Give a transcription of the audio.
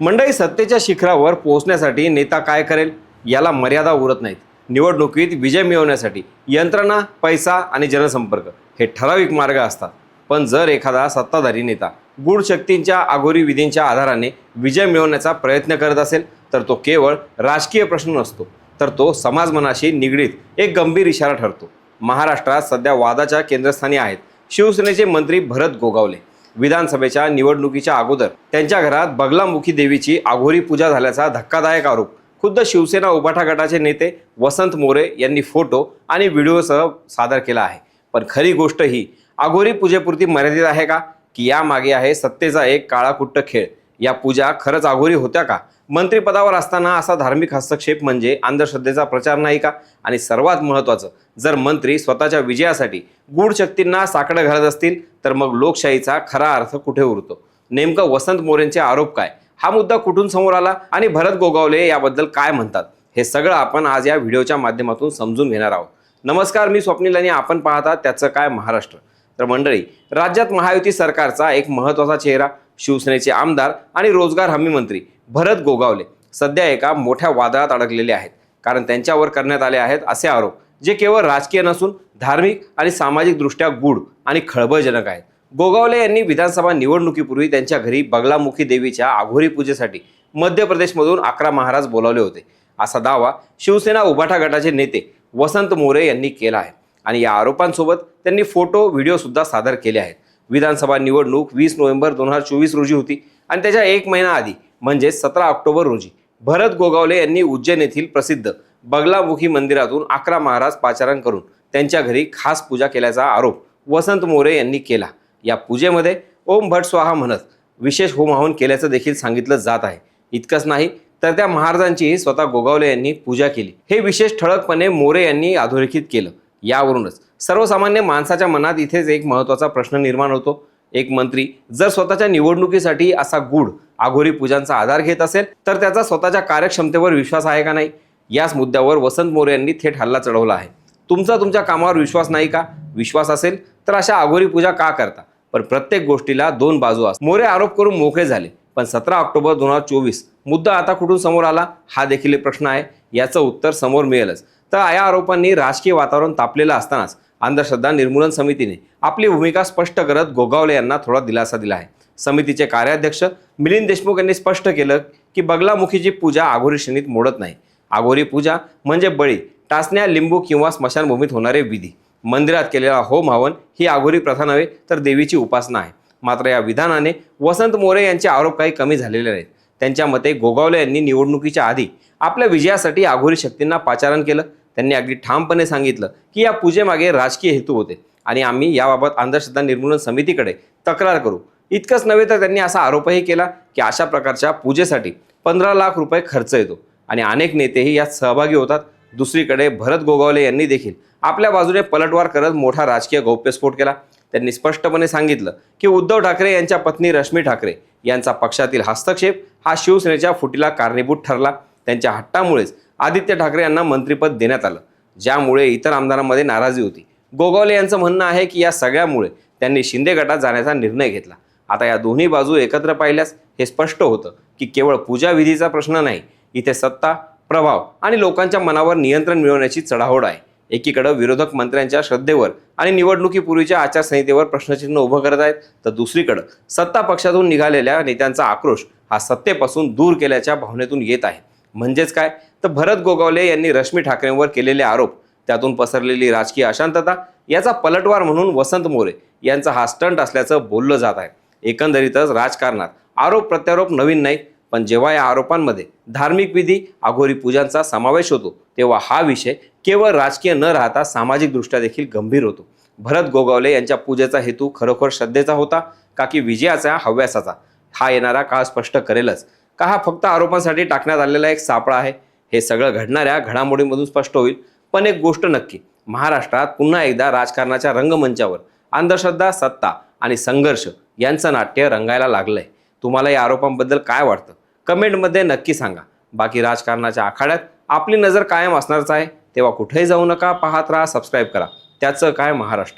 मंडळी सत्तेच्या शिखरावर पोहोचण्यासाठी नेता काय करेल याला मर्यादा उरत नाहीत. निवडणुकीत विजय मिळवण्यासाठी यंत्रणा पैसा आणि जनसंपर्क हे ठराविक मार्ग असतात. पण जर एखादा सत्ताधारी नेता गूढ शक्तींच्या आघोरी विधींच्या आधाराने विजय मिळवण्याचा प्रयत्न करत असेल तर तो केवळ राजकीय प्रश्न नसतो तर तो समाजमनाशी निगडीत एक गंभीर इशारा ठरतो. महाराष्ट्रात सध्या वादाच्या केंद्रस्थानी आहेत शिवसेनेचे मंत्री भरत गोगावले. विधानसभेच्या निवडणुकीच्या अगोदर. त्यांच्या घरात बगलामुखी देवीची आघोरी पूजा झाल्याचा धक्कादायक आरोप. खुद्द शिवसेना उभाठा गटाचे नेते वसंत मोरे यांनी फोटो आणि व्हिडिओसह सादर केला आहे. पण खरी गोष्ट ही आघोरी पूजेपुरती मर्यादित आहे का? की यामागे आहे सत्तेचा एक काळाकुट्ट खेळ. या पूजा खरंच आघोरी होत्या का? मंत्रिपदावर असताना असा धार्मिक हस्तक्षेप म्हणजे अंधश्रद्धेचा प्रचार नाही का? आणि सर्वात महत्त्वाचं जर मंत्री स्वतःच्या विजयासाठी गूढ शक्तींना साकडं घालत असतील तर मग लोकशाहीचा खरा अर्थ कुठे उरतो? नेमकं वसंत मोरेंचे आरोप काय? हा मुद्दा कुठून समोर आला? आणि भरत गोगावले याबद्दल काय म्हणतात? हे सगळं आपण आज या व्हिडिओच्या माध्यमातून समजून घेणार आहोत. नमस्कार मी स्वप्नील आणि आपण पाहता त्याचं काय महाराष्ट्र. तर मंडळी राज्यात महायुती सरकारचा एक महत्त्वाचा चेहरा शिवसेनेचे आमदार आणि रोजगार हमी मंत्री भरत गोगावले सध्या एका मोठ्या वादळात अडकलेले आहेत. कारण त्यांच्यावर करण्यात आले आहेत असे आरोप जे केवळ राजकीय नसून धार्मिक आणि सामाजिकदृष्ट्या गूढ आणि खळबळजनक आहेत. गोगावले यांनी विधानसभा निवडणुकीपूर्वी त्यांच्या घरी बगलामुखी देवीच्या आघोरी पूजेसाठी मध्य प्रदेशमधून अकरा महाराज बोलावले होते. असा दावा शिवसेना उभाठा गटाचे नेते वसंत मोरे यांनी केला आहे आणि या आरोपांसोबत त्यांनी फोटो व्हिडिओसुद्धा सादर केले आहेत. विधानसभा निवडणूक वीस नोव्हेंबर दोन हजार चोवीस रोजी होती. आणि त्याच्या एक महिना आधी म्हणजे सतरा ऑक्टोबर रोजी भरत गोगावले यांनी उज्जैन येथील प्रसिद्ध बगलामुखी मंदिरातून अकरा महाराज पाचारण करून त्यांच्या घरी खास पूजा केल्याचा आरोप वसंत मोरे यांनी केला. या पूजेमध्ये ओम भट स्वाहा म्हणत विशेष होमहवन केल्याचं देखील सांगितलं जात आहे. इतकंच नाही तर त्या महाराजांची स्वतः गोगावले यांनी पूजा केली. हे विशेष ठळकपणे मोरे यांनी अधोरेखित केलं. यावरूनच सर्वसामान्य माणसाच्या मनात इथेच एक महत्त्वाचा प्रश्न निर्माण होतो. एक मंत्री जर स्वतःच्या निवडणुकीसाठी असा गूढ आघोरी पूजांचा आधार घेत असेल तर त्याचा स्वतःच्या कार्यक्षमतेवर विश्वास आहे का नाही? याच मुद्द्यावर वसंत मोरे यांनी थेट हल्ला चढवला आहे. तुमचा तुमच्या कामावर विश्वास नाही का? विश्वास असेल तर अशा आघोरी पूजा का करता? पण प्रत्येक गोष्टीला दोन बाजू असतात. मोरे आरोप करून मोकळे झाले पण सतरा ऑक्टोबर दोन हजार चोवीस मुद्दा आता कुठून समोर आला? हा देखील एक प्रश्न आहे. याचं उत्तर समोर मिळेलच. तर या आरोपांनी राजकीय वातावरण तापलेलं असतानाच अंधश्रद्धा निर्मूलन समितीने आपली भूमिका स्पष्ट करत गोगावले यांना थोडा दिलासा दिला आहे. समितीचे कार्याध्यक्ष मिलिंद देशमुख यांनी स्पष्ट केलं की बगलामुखीची पूजा आघोरी श्रेणीत मोडत नाही. आघोरी पूजा म्हणजे बळी टाचण्या लिंबू किंवा स्मशानभूमीत होणारे विधी. मंदिरात केलेला होम हवन ही आघोरी प्रथा नव्हे तर देवीची उपासना आहे. मात्र या विधानाने वसंत मोरे यांचे आरोप काही कमी झालेले नाहीत. त्यांच्या मते गोगावले यांनी निवडणुकीच्या आधी आपल्या विजयासाठी आघोरी शक्तींना पाचारण केलं. त्यांनी अगदी ठामपणे सांगितलं की या पूजेमागे राजकीय हेतू होते. आणि आम्ही याबाबत अंधश्रद्धा निर्मूलन समितीकडे तक्रार करू. इतकंच नव्हे तर त्यांनी असा आरोपही केला की अशा प्रकारच्या पूजेसाठी पंधरा लाख रुपये खर्च येतो. आणि अनेक नेतेही यात सहभागी होतात. दुसरीकडे भरत गोगावले यांनी देखील आपल्या बाजूने पलटवार करत मोठा राजकीय गौप्यस्फोट केला. त्यांनी स्पष्टपणे सांगितलं की उद्धव ठाकरे यांच्या पत्नी रश्मी ठाकरे यांचा पक्षातील हस्तक्षेप हा शिवसेनेच्या फुटीला कारणीभूत ठरला. त्यांच्या हट्टामुळेच आदित्य ठाकरे यांना मंत्रिपद देण्यात आलं ज्यामुळे इतर आमदारांमध्ये नाराजी होती. गोगावले यांचं म्हणणं आहे की या सगळ्यामुळे त्यांनी शिंदे गटात जाण्याचा निर्णय घेतला. आता या दोन्ही बाजू एकत्र पाहिल्यास हे स्पष्ट होतं की केवळ पूजाविधीचा प्रश्न नाही इथे सत्ता प्रभाव आणि लोकांच्या मनावर नियंत्रण मिळवण्याची चढाओढ आहे. एकीकडं विरोधक मंत्र्यांच्या श्रद्धेवर आणि निवडणुकीपूर्वीच्या आचारसंहितेवर प्रश्नचिन्ह उभं करत आहेत तर दुसरीकडं सत्ता पक्षातून निघालेल्या नेत्यांचा आक्रोश हा सत्तेपासून दूर केल्याच्या भावनेतून येत आहे. म्हणजेच काय? तर भरत गोगावले यांनी रश्मी ठाकरेंवर केलेले आरोप त्यातून पसरलेली राजकीय अशांतता याचा पलटवार म्हणून वसंत मोरे यांचा हा स्टंट असल्याचं बोललं जात आहे. एकंदरीतच राजकारणात आरोप प्रत्यारोप नवीन नाहीत पण जेव्हा या आरोपांमध्ये धार्मिक विधी आघोरी पूजांचा समावेश होतो तेव्हा हा विषय केवळ राजकीय न राहता सामाजिकदृष्ट्या देखील गंभीर होतो. भरत गोगावले यांच्या पूजेचा हेतू खरोखर श्रद्धेचा होता का की विजयाचा हव्यासाचा? हा येणारा काळ स्पष्ट करेलच. का हा फक्त आरोपांसाठी टाकण्यात आलेला एक सापळा आहे? हे सगळं घडणाऱ्या घडामोडीमधून स्पष्ट होईल. पण एक गोष्ट नक्की महाराष्ट्रात पुन्हा एकदा राजकारणाच्या रंगमंचावर अंधश्रद्धा सत्ता आणि संघर्ष यांचं नाट्य रंगायला लागलंय. तुम्हाला या आरोपांबद्दल काय वाटतं? कमेंटमध्ये नक्की सांगा. बाकी राजकारणाच्या आखाड्यात आपली नजर कायम असणारच आहे. तेव्हा कुठेही जाऊ नका पाहत राहा सबस्क्राईब करा. त्याचं काय महाराष्ट्र?